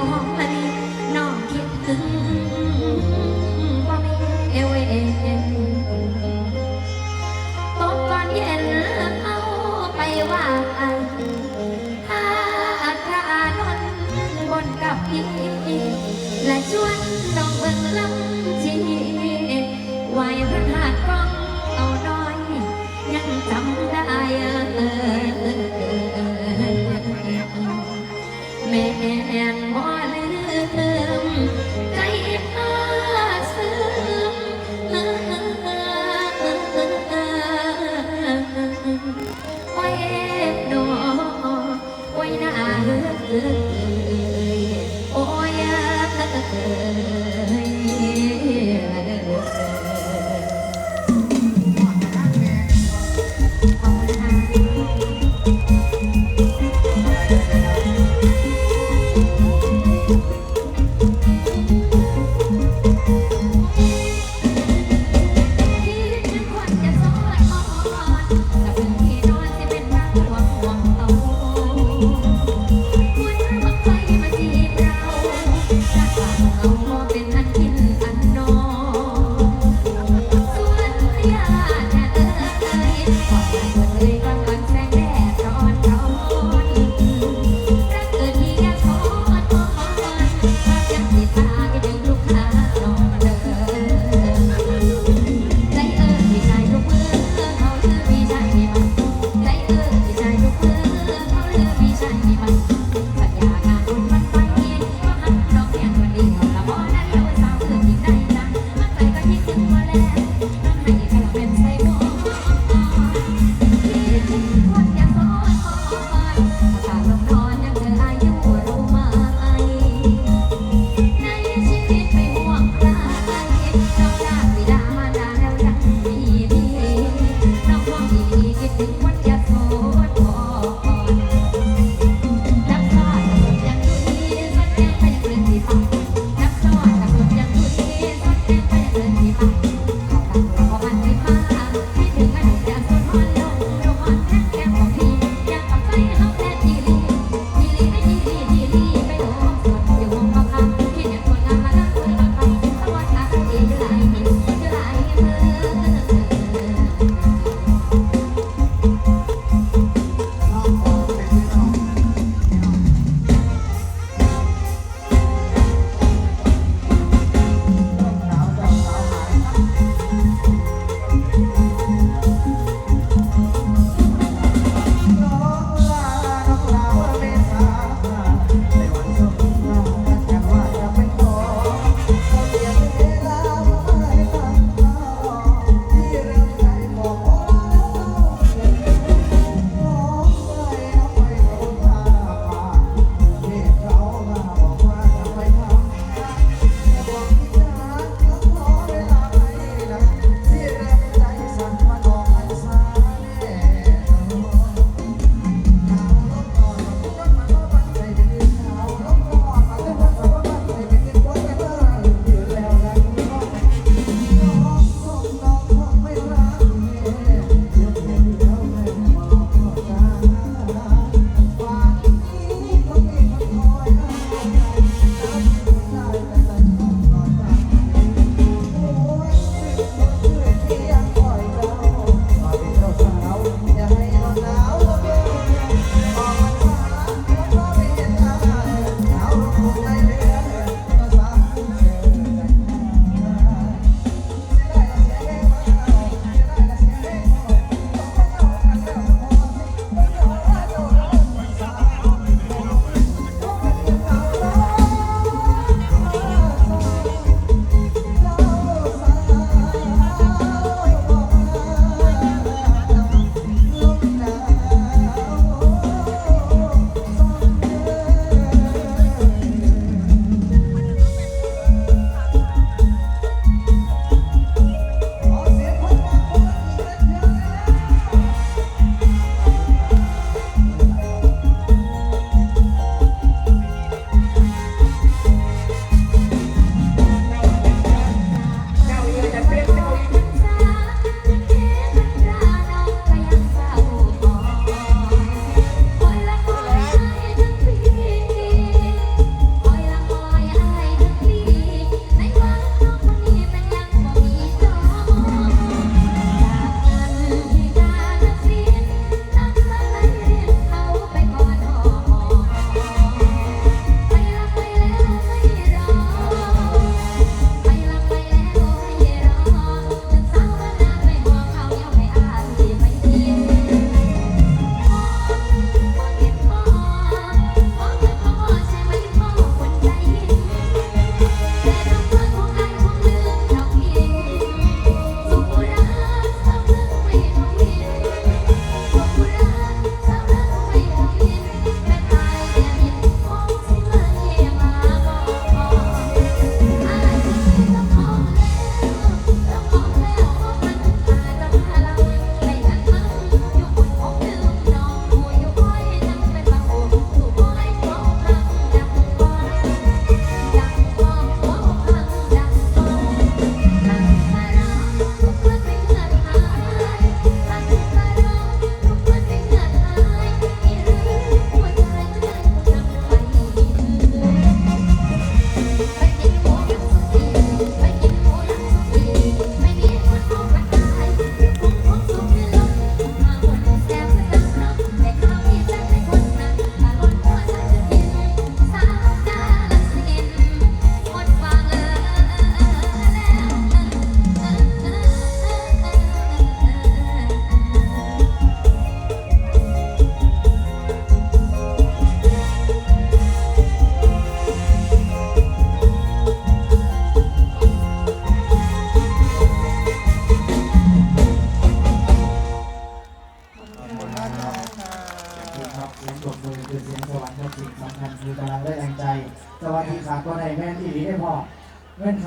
อลิ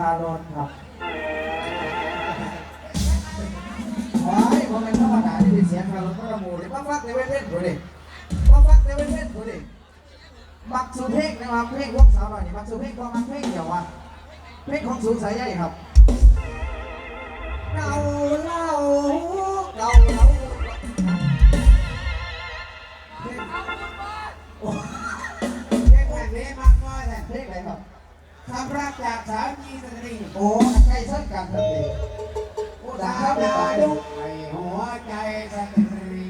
ารถครับว้ายผมเป็นธรรมดาที่เป็นเสียงคารถก็ระมูเลยว่าฟักในเว้นเว้นดูดิว่าฟักในเว้นเว้นดูดิมักสุเพ่งนะครับเพ่งพวกสาวหน่อยนี่มักสุเพ่งก็มักเพ่งเดี๋ยววะเพ่งของสูงสายใหญ่ครับเล่าเล่าเล่า คำรักจากสามีสตรีโอ้ใกล้เส้นกันทันทีผู้สาวดาดุไอหัวใจสตรี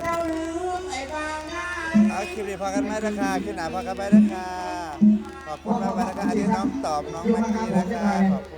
เราลืมไอ้บางหน้าเอาคลิปนี้พอกันไหมนะคะคลิปหนาพอกันไหมนะคะขอบคุณมากๆนะคะอันนี้น้องตอบน้องมันนี่นะคะขอบคุณ